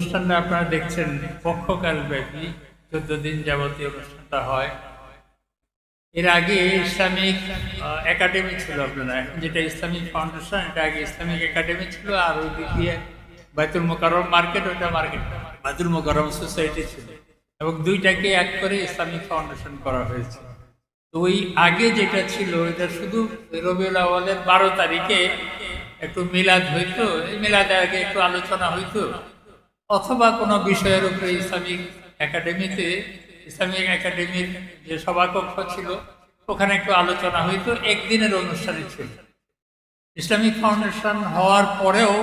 অনুষ্ঠানটা আপনারা দেখছেন, পক্ষকাল ব্যাপী, চোদ্দ দিন যাবতীয় অনুষ্ঠানটা হয়। এর আগে ইসলামিক একাডেমি ছিল আপনারা যেটা ইসলামিক ফাউন্ডেশন, এটা আগে ইসলামিক একাডেমি ছিল, আর ওই দিক দিয়ে বাইতুল মোকাররম মার্কেট ওটা মার্কেট। বাইতুল মোকাররম সোসাইটি ছিল। এবং দুইটাকে এক করে ইসলামিক ফাউন্ডেশন করা হয়েছে। তো ওই আগে যেটা ছিল, এটা শুধু রবিউল আওয়ালের বারো তারিখে একটু মিলাদ হইতো। এই মিলাদের আগে একটু আলোচনা হইতো। অথবা কোনো বিষয়ের উপরে ইসলামিক একাডেমিতে, ইসলামিক একাডেমির যে সভাকক্ষ ছিল, ওখানে একটু আলোচনা হইতো, একদিনের অনুষ্ঠানে ছিল। ইসলামিক ফাউন্ডেশন হওয়ার পরেও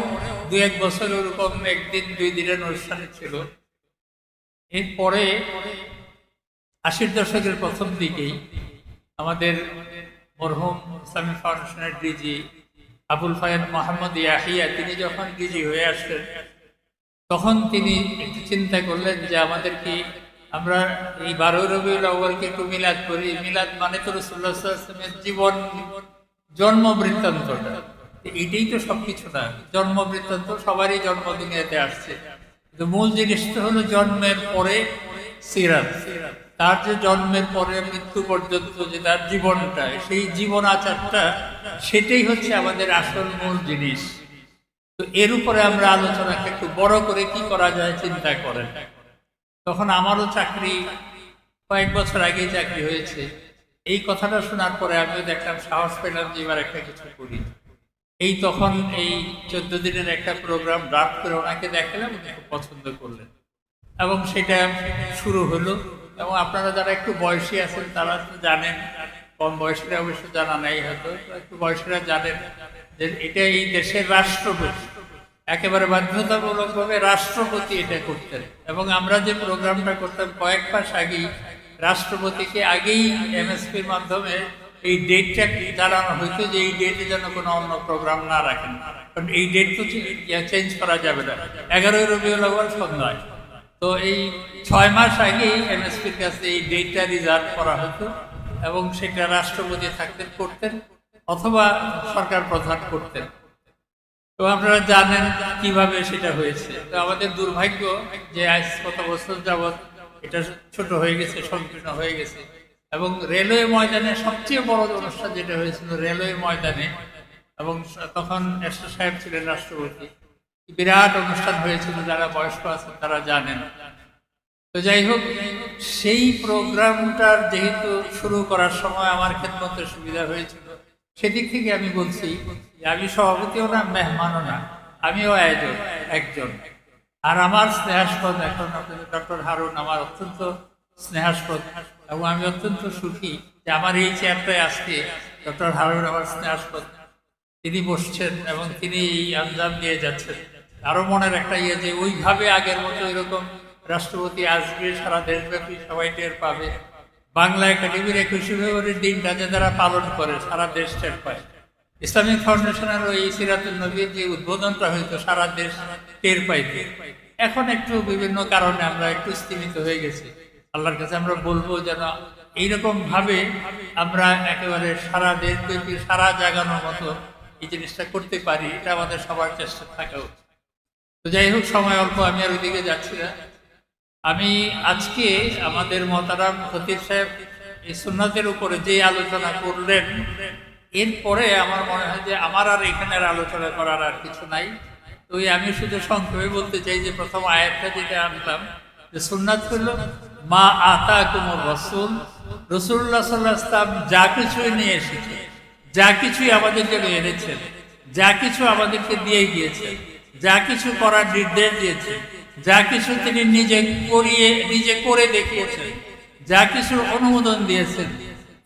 দু এক বছর ওরকম একদিন, দুই দিনের অনুষ্ঠানে ছিল। এরপরে আশির দশকের প্রথম দিকেই আমাদের মরহুম ইসলামিক ফাউন্ডেশনের ডিজি আবুল ফায়াদ মোহাম্মদ ইয়াহিয়া, তিনি যখন ডিজি হয়ে আসলেন তখন তিনি একটু চিন্তা করলেন যে আমাদের কি আমরা এই বারো রবিউল আউ্বালকে একটু মিলাদ করি? মিলাদ মানে তো রসুল্লাহামের জীবন, জন্ম বৃত্তান্তটা। তো এইটাই তো সবকিছু না। জন্ম বৃত্তান্ত সবারই জন্ম দুনিয়াতে আসছে। মূল জিনিসটা হলো জন্মের পরে সিরাত। তার যে জন্মের পরে মৃত্যু পর্যন্ত যে তার জীবনটা, সেই জীবন আচারটা, সেটাই হচ্ছে আমাদের আসল মূল জিনিস। তো এর উপরে আমরা আলোচনাকে একটু বড় করে কি করা যায় চিন্তা করেন। তখন আমারও চাকরি, কয়েক বছর আগেই চাকরি হয়েছে। এই কথাটা শোনার পরে আমিও দেখলাম সাহস পেলাম যে এবার একটা কিছু করি। এই তখন এই চোদ্দ দিনের একটা প্রোগ্রাম ড্রাফট করে ওনাকে দেখালাম, উনি খুব পছন্দ করলেন। এবং সেটা শুরু হলো। এবং আপনারা যারা একটু বয়সী আছেন, তারা জানেন কম বয়সীরা অবশ্য জানা নেই হয়তো একটু বয়সীরা জানেন যে এটা এই দেশের রাষ্ট্রপতি। একেবারে বাধ্যতামূলকভাবে রাষ্ট্রপতি এটা করতেন। এবং আমরা যে প্রোগ্রামটা করতাম কয়েক মাস আগেই, রাষ্ট্রপতিকে আগেই এমএসপির মাধ্যমে এই ডেটটা জানানো হইতো যে এই ডেটে যেন কোনো অন্য প্রোগ্রাম না রাখেন। কারণ এই ডেট তো চেঞ্জ করা যাবে না। এগারোই রবিউল আউয়াল সন্ধ্যায় তো এই ছয় মাস আগেই এমএসপির কাছে এই ডেটটা রিজার্ভ করা হতো। এবং সেটা রাষ্ট্রপতি থাকতেন, করতেন, অথবা সরকার প্রধান করতেন। তো আপনারা জানেন কীভাবে সেটা হয়েছে। তো আমাদের দুর্ভাগ্য যে আজ কত বছর যাবৎ এটা ছোট হয়ে গেছে, সংকীর্ণ হয়ে গেছে। এবং রেলওয়ে ময়দানে সবচেয়ে বড় অনুষ্ঠান যেটা হয়েছিল রেলওয়ে ময়দানে, এবং তখন এসআর সাহেব ছিলেন রাষ্ট্রপতি, বিরাট অনুষ্ঠান হয়েছিল, যারা বয়স্ক আছেন তারা জানেন। তো যাই হোক সেই প্রোগ্রামটার যেহেতু শুরু করার সময় আমার ক্ষেত্রে সুবিধা হয়েছিল, সেদিক থেকে আমি বলছি, আমি সভাপতিও না মেহমানও না, আমিও আয়োজক একজন। আর আমার স্নেহাস্পদ এখন ডক্টর হারুন, আমার অত্যন্ত স্নেহাস্পদ এবং আমি অত্যন্ত সুখী যে আমার এই চেয়ারটায় আজকে ডক্টর হারুন আমার স্নেহাস্পদ। তিনি বসছেন এবং তিনি এই আঞ্জাম দিয়ে যাচ্ছেন। আরও মনের একটা ইয়ে যে ওইভাবে আগের মতো এরকম রাষ্ট্রপতি আসবে সারা দেশব্যাপী সবাই টের পাবে বাংলা একাডেমির একুশে ফেব্রুয়ারির দিনটা যে তারা পালন করে, সারা দেশ টের পায়। ইসলামিক ফাউন্ডেশনের ওই সিরাতুল নবীর যে উদ্বোধনটা হইতো সারা দেশ টের পাইতে এখন একটু বিভিন্ন কারণে আমরা একটু স্থিমিত হয়ে গেছি। আল্লাহর কাছে আমরা বলব যেন এইরকম ভাবে আমরা একেবারে সারা দেশব্যাপী, সারা জাগানোর মতো এই জিনিসটা করতে পারি, এটা আমাদের সবার চেষ্টা থাকা উচিত তো যাই হোক, সময় অল্প, আমি আর ওইদিকে যাচ্ছি না। আমি আজকে আমাদের মতারাম খতিব সাহেব এই সুন্নাতের উপরে যে আলোচনা করলেন এরপরে আমার মনে হয় যে আমার আর এখানের আলোচনা করার আর কিছু নাই। তো আমি শুধু সংক্ষেপে বলতে চাই যে প্রথম আয়াতটা যেটা আনলাম, যে সুন্নাত হলো, মা আতা কুমর রসুল রসুল্লাহ সাল্লাহ ইসলাম যা কিছুই নিয়ে এসেছে, যা কিছুই আমাদের জন্য এনেছেন, যা কিছু আমাদেরকে দিয়ে গিয়েছে, যা কিছু করার নির্দেশ দিয়েছেন যা কিছু তিনি নিজে করিয়ে, নিজে করে দেখিয়েছেন, যা কিছু অনুমোদন দিয়েছেন,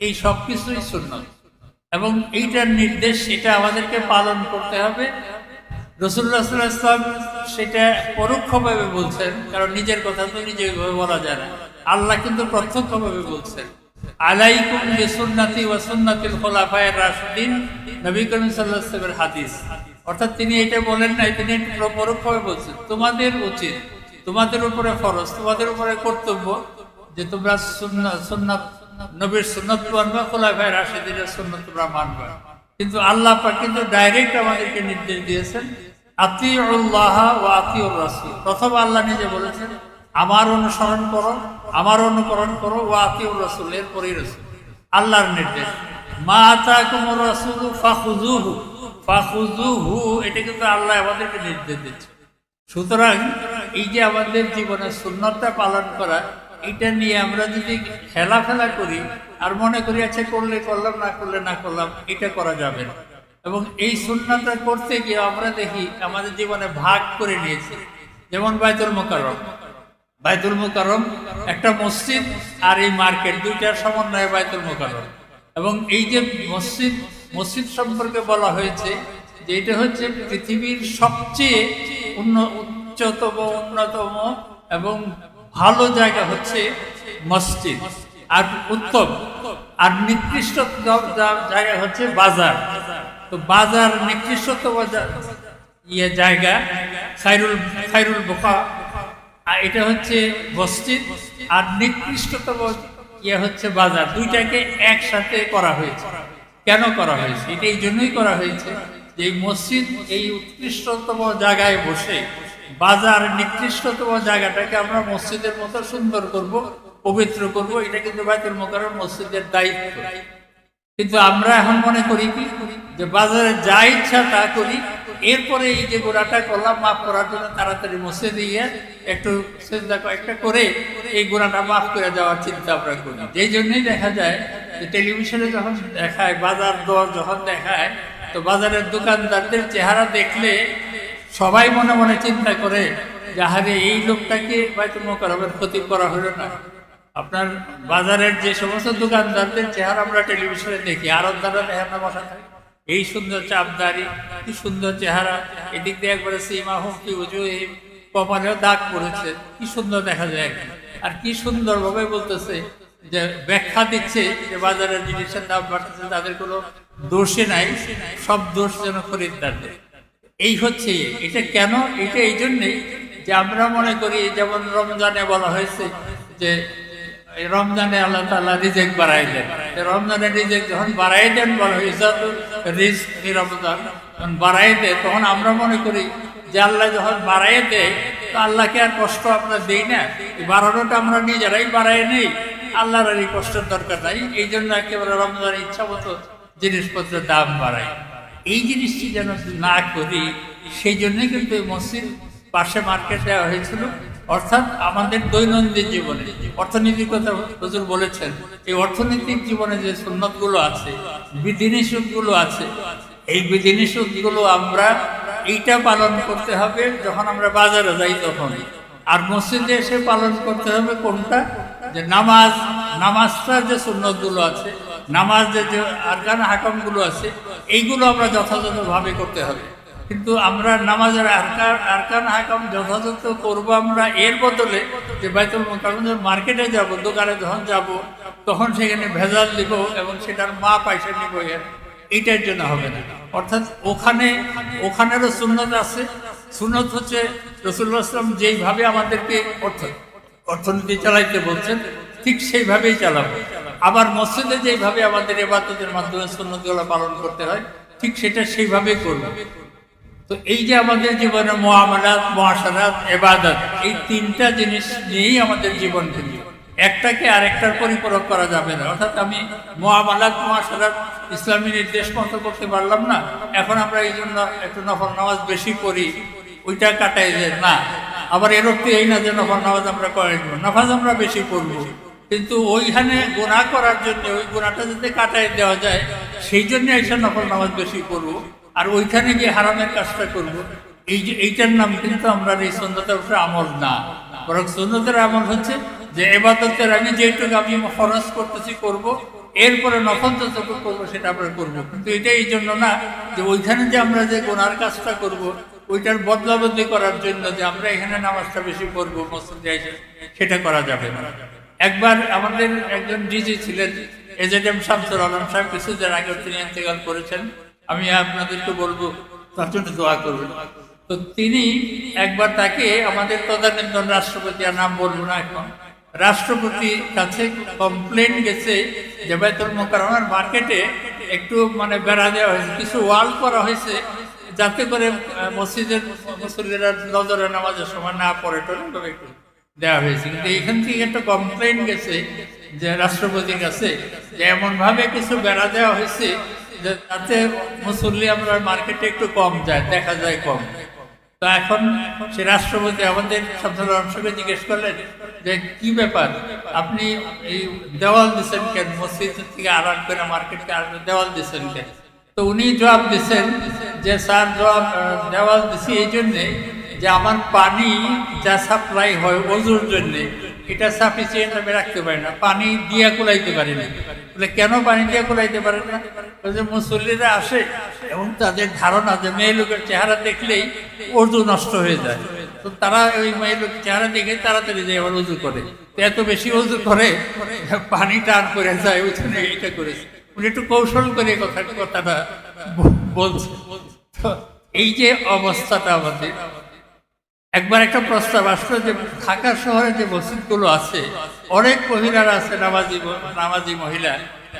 এই সব কিছুই সুন্নত। এবং এইটার নির্দেশ, সেটা আমাদেরকে পালন করতে হবে। সাল্লাহ সেটা পরোক্ষভাবে বলছেন, কারণ নিজের কথা তো নিজে বলা যায় না। আল্লাহ কিন্তু প্রত্যক্ষভাবে বলছেন, আলাইকুম বিসুন্নাতি ওয়া সুন্নাতিল খোলাফায়ের নবী করিম ওয়াসাল্লামের হাদিস। অর্থাৎ তিনি এটা বলেন নাই, তিনি একটু পরোক্ষভাবে বলছেন, তোমাদের উচিত, তোমাদের উপরে ফরজ, তোমাদের উপরে কর্তব্য যে তোমরা সুন্নাত নবীর সুন্নত মানবা খোলাফায়ের রাশিদিনের সুন্নত তোমরা মানবা। কিন্তু আল্লাহ কিন্তু ডাইরেক্ট আমাদেরকে নির্দেশ দিয়েছেন, আতিউল্লাহ ও আতিউর রাসুল। প্রথম আল্লাহ নিজে বলেছেন, আমার অনুসরণ করো, আমার অনুকরণ করো ও আতিউর রাসুল, এরপরই রসুল। আল্লাহর নির্দেশ, মা আতা কুমর রাসুল ফাখুজুহু ফাখুজুহু এটা কিন্তু আল্লাহ আমাদেরকে নির্দেশ দিচ্ছে সুতরাং এই যে আমাদের জীবনে সুন্নতটা পালন করা, এটা নিয়ে আমরা যদি খেলাফেলা করি, আর মনে করি আচ্ছা করলে করলাম, না করলে না করলাম, এটা করা যাবে না। এবং এই সুন্নতটা করতে গিয়ে আমরা দেখি, আমাদের জীবনে ভাগ করে নিয়েছি। যেমন বাইতুল মোকারম বাইতুল মোকারম একটা মসজিদ আর এই মার্কেট, দুইটার সমন্বয়ে বাইতুল মোকারম এবং এই যে মসজিদ মসজিদ সম্পর্কে বলা হয়েছে যে এটা হচ্ছে পৃথিবীর সবচেয়ে উন্ন উচ্চতম অন্যতম এবং ভালো জায়গা হচ্ছে মসজিদ। আর উত্তম, আর নিকৃষ্ট জায়গা হচ্ছে বাজার। তো বাজার নিকৃষ্টতম ইয়ে জায়গা খাইরুল খাইরুল বোকা আর এটা হচ্ছে মসজিদ, আর নিকৃষ্টতম ইয়ে হচ্ছে বাজার। দুইটাকে একসাথে করা হয়েছে। কেন করা হয়েছে? এটা এই জন্যই করা হয়েছে যে মসজিদ এই উৎকৃষ্টতম জায়গায় বসে, বাজার নিকৃষ্টতম জায়গাটাকে আমরা মসজিদের মতো সুন্দর করব, পবিত্র করব, এটা কিন্তু বাইতুল মোকাররম মসজিদের দায়িত্ব। কিন্তু আমরা এখন মনে করি কি? যে বাজারে যা ইচ্ছা তা করি এরপরে এই যে গোড়াটা করলাম, মাফ করার জন্য তাড়াতাড়ি মুছে দিয়ে একটু চিন্তা একটা করে এই গোড়াটা মাফ করে দেওয়ার চিন্তা আমরা করি। যেই জন্যই দেখা যায় যে টেলিভিশনে যখন দেখায়, বাজার দর যখন দেখায়, তো বাজারের দোকানদারদের চেহারা দেখলে সবাই মনে মনে চিন্তা করে যে, আহারে, এই লোকটাকে হয়তো মোকারমের ক্ষতি করা হলো না। আপনার বাজারের যে সমস্ত দোকানদারদের চেহারা আমরা টেলিভিশনে দেখি আরব দ্বারা দেখেন না বসা থাকে। এই সুন্দর চাপদারি, কি সুন্দর চেহারা। এদিক দিয়ে একবারে সীমা হোক কি উজু এই কপালেও দাগ পড়েছে, কি সুন্দর দেখা যায়। আর কি সুন্দর ভাবে বলতেছে যে ব্যাখ্যা দিচ্ছে যে বাজারের জিনিসের দাম বাড়তেছে, তাদের কোনো দোষে নাই, সব দোষ যেন খরিদ্দারদের। এই হচ্ছে, এটা কেন? এটা এই জন্যেই যে আমরা মনে করি, যেমন রমজানে বলা হয়েছে যে রমজানে আল্লাহ তাআলা রিজেক বাড়াই দেন রমজানে রিজেক যখন বাড়াই দেন বলা হয়েছে রিস্ক রমজান যখন বাড়াই দেয়, তখন আমরা মনে করি যে আল্লাহ যখন বাড়াই দেয়, তো আল্লাহকে আর কষ্ট আমরা দেই না। বাড়ানোটা আমরা নিজেরাই বাড়াই নেই। আল্লাহর আর এই কষ্টের দরকার নাই। এই জন্য একেবারে রমজান ইচ্ছা মতো জিনিসপত্রের দাম বাড়ায় এই জিনিসটি যেন না করি, সেই জন্যই কিন্তু মসজিদ পাশে মার্কেট দেওয়া হয়েছিল। অর্থাৎ আমাদের দৈনন্দিন জীবনে অর্থনীতির কথা হুজুর বলেছেন, এই অর্থনৈতিক জীবনে যে সুন্নতগুলো আছে, বিধিনিষেধগুলো আছে, এই বিধিনিষেধগুলো আমরা এইটা পালন করতে হবে যখন আমরা বাজারে যাই তখন। আর মসজিদে এসে পালন করতে হবে কোনটা? যে নামাজ নামাজটার যে সুন্নতগুলো আছে নামাজ যে আরকান হাকামগুলো আছে, এইগুলো আমরা যথাযথভাবে করতে হবে। কিন্তু আমরা নামাজের আরকান আরকান হাকাম যথাযথ করব আমরা এর বদলে যে বাইতুল মোকাররমের মার্কেটে যাব, দোকানে যখন যাব, তখন সেখানে ভেজাল দিব এবং সেটার মা পয়সা নিব এর। এইটার জন্য হবে না। অর্থাৎ ওখানে, ওখানেরও সুন্নত আছে। সুন্নত হচ্ছে রসুল্লাহ আসলাম যেইভাবে আমাদেরকে অর্থ, অর্থনীতি চালাইতে বলছেন, ঠিক সেইভাবেই চালাবো। আবার মসজিদে যেইভাবে আমাদের এবাদতের মাধ্যমে সুন্নতগুলো পালন করতে হয়, ঠিক সেটা সেইভাবেই করব। তো এই যে আমাদের জীবনে মোয়ামলাত মহাসারাত, এবাদত, এই তিনটা জিনিস নিয়েই আমাদের জীবন কিন্তু একটাকে আরেকটার পরিপূরক করা যাবে না। অর্থাৎ আমি মোয়ামালাত মহাসারাত ইসলামী নির্দেশ মতো করতে পারলাম না। এখন আমরা এই জন্য একটু নফল নামাজ বেশি করি, ওইটা কাটাই যে না। আবার এর অর্থ এই না যে নফল নামাজ আমরা করে নেব নামাজ আমরা বেশি করব। কিন্তু ওইখানে গোনা করার জন্য, ওই গোনাটা যাতে কাটাই দেওয়া যায়, সেই জন্য এসে নফল নামাজ বেশি করব। আর ওইখানে গিয়ে হারামের কাজটা করব। এই যে, এইটার নাম কিন্তু আমরা এই সন্ন্যতের উপরে আমল না। বরং সন্ন্যতের আমল হচ্ছে যে এবাদতের আমি যেটুকু আমি খরচ করতেছি করব, এরপরে নফল যতটুকু করব সেটা আমরা করব। কিন্তু এটা এই জন্য না যে ওইখানে যে আমরা যে গোনার কাজটা করব, ওইটার বদলাবদলি করার জন্য যে আমরা এখানে নামাজটা বেশি করব মসজিদে এসে সেটা করা যাবে না। একবার আমাদের একজন ডিজি ছিলেন এজেড এম শামসুল আলম সাহেব, কিছুদিন আগে তিনি ইন্তেকাল করেছেন। আমি আপনাদেরকে বলব, তার জন্য দোয়া করবেন। তো তিনি একবার তাকে আমাদের তদানীন্তন রাষ্ট্রপতি, আর নাম বলব না এখন, রাষ্ট্রপতির কাছে কমপ্লেন গেছে যে বাইতুল মোকাররমের মার্কেটে একটু মানে বেড়া দেওয়া হয়েছে, কিছু ওয়াল করা হয়েছে, যাতে করে মসজিদের মুসল্লিরা নজরে নামাজের সময় না পড়ে তবে একটু দেওয়া হয়েছে। কিন্তু এখান থেকে একটা কমপ্লেন গেছে যে রাষ্ট্রপতির কাছে, যে এমন ভাবে কিছু বেড়া দেওয়া হয়েছে তাতে মুসল্লি আমরা মার্কেটে একটু কম যায়, দেখা যায় কম। তো এখন সে রাষ্ট্রপতি আমাদের সাধারণ অংশকে জিজ্ঞেস করলেন যে, কি ব্যাপার? আপনি এই দেওয়াল দিচ্ছেন কেন? মসজিদ থেকে আড়াল করে মার্কেটকে আর দেওয়াল দিচ্ছেন কেন? তো উনি জবাব দিচ্ছেন যে, স্যার, জবাব দেওয়াল দিছি এই জন্যে যে আমার পানি যা সাপ্লাই হয় ওজুর জন্যে। এটা সাফিসিয়েন্ট আমি রাখতে পারি না, পানি দিয়া কুলাইতে পারি না। বলে, কেন পানি দিয়া কুলাইতে পারে না? বলে যে, মুসল্লিরা আসে এবং তাদের ধারণা যে, মেয়ে লোকের চেহারা দেখলেই অজু নষ্ট হয়ে যায়। তো তারা ওই মেয়ে লোকের চেহারা দেখে তাড়াতাড়ি যে আবার উজু করে। তো এত বেশি উজু করে, পানি টান করে যায়, ওই এইটা করেছে। উনি একটু কৌশল করে কথা কথাটা ব- বলছে এই যে অবস্থাটা আমাদের একবার একটা প্রস্তাব আসলো যে ঢাকা শহরে যে মসজিদগুলো আছে, অনেক মহিলারা আছে, নামাজি নামাজি মহিলা।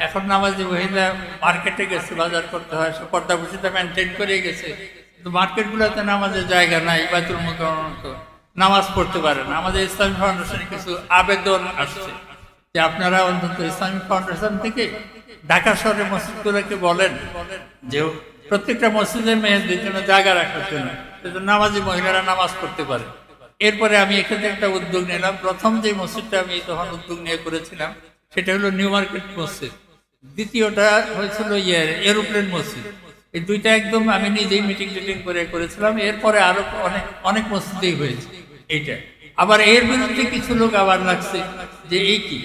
এখন নামাজি মহিলা মার্কেটে গেছে, বাজার করতে হয়, সে পর্দা বসিটা মেনটেন করে গেছে। কিন্তু মার্কেটগুলোতে নামাজের জায়গা নাই বাইতুল মুকরমত নামাজ পড়তে পারে না। আমাদের ইসলামী ফাউন্ডেশনে কিছু আবেদন আসছে যে আপনারা অন্তত ইসলামিক ফাউন্ডেশন থেকে ঢাকা শহরের মসজিদগুলোকে বলেন। যে প্রত্যেকটা মসজিদের মেয়েদের জন্য জায়গা রাখার জন্য। নামাজি মহিলারা নামাজ পড়তে পারে। এরপরে আমি এখানে একটা উদ্যোগ নিলাম। প্রথম যে মসজিদটা আমি তখন উদ্যোগ নিয়ে করেছিলাম, সেটা হলো নিউ মার্কেট মসজিদ। দ্বিতীয়টা হয়েছিল ইয়ে এরোপ্লেন মসজিদ। এই দুইটা একদম আমি নিজেই মিটিং টিটিং করে করেছিলাম। এরপরে আরও অনেক অনেক মসজিদেই হয়েছে এইটা। আবার এর বিরুদ্ধে কিছু লোক আবার লাগছে। যে এই কি?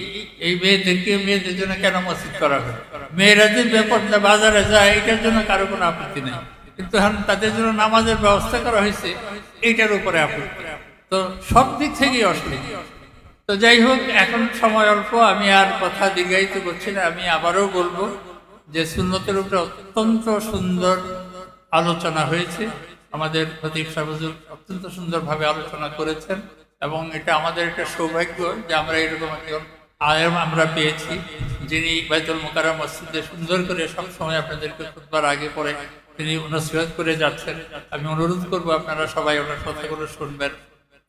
এই মেয়েদেরকে মেয়েদের জন্য কেন মসজিদ করা হয়? মেয়েরা যে ব্যাপারটা বাজারে যায়, এটার জন্য কারও কোনো আপত্তি নেই। কিন্তু এখন তাদের জন্য নামাজের ব্যবস্থা করা হয়েছে, এইটার উপরে আপত্তি। তো সব দিক থেকেই অসুবিধা তো যাই হোক, এখন সময় অল্প, আমি আর কথা দীর্ঘায়িত করছি না। আমি আবারও বলব যে সুন্নতের উপরে অত্যন্ত সুন্দর আলোচনা হয়েছে। আমাদের খতিব সাহেবুল অত্যন্ত সুন্দরভাবে আলোচনা করেছেন। এবং এটা আমাদের একটা সৌভাগ্য যে আমরা এরকম একজন আয়াম আমরা পেয়েছি, যিনি বাইতুল মোকারা মসজিদে সুন্দর করে সব সময় আপনাদেরকে খুতবার আগে পরে তিনি নসিহত করে যাচ্ছেন। আমি অনুরোধ করব আপনারা সবাই ওনার কথাগুলো শুনবেন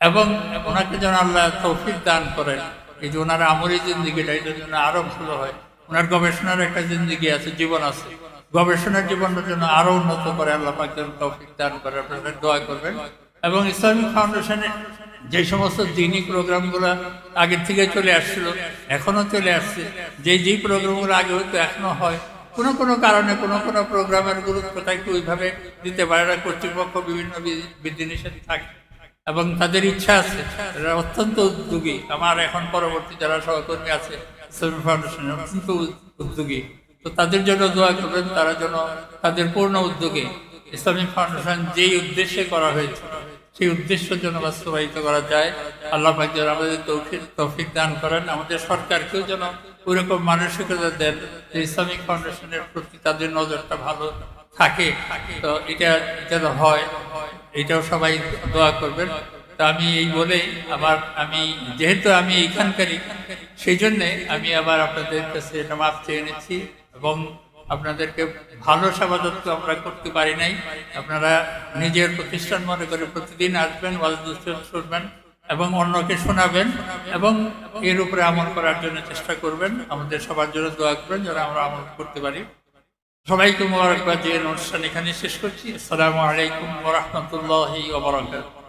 এবং ওনাকে যেন আল্লাহ তৌফিক দান করেন। এই যে ওনার আমরি জিন্দিগিটা এটার জন্য আরও ভালো হয়। ওনার গবেষণার একটা জিন্দিগি আছে, জীবন আছে। গবেষণার জীবনের জন্য আরও উন্নত করে আল্লাহ পাক যেন তৌফিক দান করে। আপনারা দোয়া করবেন। এবং ইসলামিক ফাউন্ডেশনে যে সমস্ত দিনই প্রোগ্রামগুলো আগের থেকে চলে আসছিল, এখনও চলে আসছে। যে যেই প্রোগ্রামগুলো আগে হয়তো এখনও হয়। কোনো কোনো কারণে কোনো কোনো প্রোগ্রামের গুরুত্বটা একটু ওইভাবে দিতে পারে না। কর্তৃপক্ষ বিভিন্ন বিধিনিষেধ থাকে এবং তাদের ইচ্ছা আছে। অত্যন্ত উদ্যোগী। আমার এখন পরবর্তী যারা সহকর্মী আছে ইসলামী ফাউন্ডেশনের অত্যন্ত উদ- উদ্যোগী। তো তাদের জন্য দোয়া করবেন, তারা যেন তাদের পূর্ণ উদ্যোগে ইসলামিক ফাউন্ডেশন যেই উদ্দেশ্যে করা হয়েছে সেই উদ্দেশ্য যেন বাস্তবায়িত করা যায়। আল্লাহ পাক যেন আমাদের তৌফিক তৌফিক দান করেন। আমাদের সরকারকেও যেন ওইরকম মানসিকতা দেন যে ইসলামিক ফাউন্ডেশনের প্রতি তাদের নজরটা ভালো থাকে। তো এটা যেন হয়। এটাও সবাই দোয়া করবেন। তো আমি এই বলে আবার আমি যেহেতু আমি এইখানকারই, সেই জন্যে আমি আবার আপনাদের কাছে এটা চেয়ে নিচ্ছি এবং আপনাদেরকে ভালো সেবা যত্ন আমরা করতে পারি নাই। আপনারা নিজের প্রতিষ্ঠান মনে করে প্রতিদিন আসবেন শুনবেন এবং অন্যকে শোনাবেন এবং এর উপরে আমল করার জন্য চেষ্টা করবেন। আমাদের সবার জন্য দোয়া করবেন যেন আমরা আমল করতে পারি। সবাইকে মোবারকবাদ দিয়ে অনুষ্ঠান এখানে শেষ করছি। আসসালামু আলাইকুম ওরহমতুল্লাহি ওবরাকাতুহু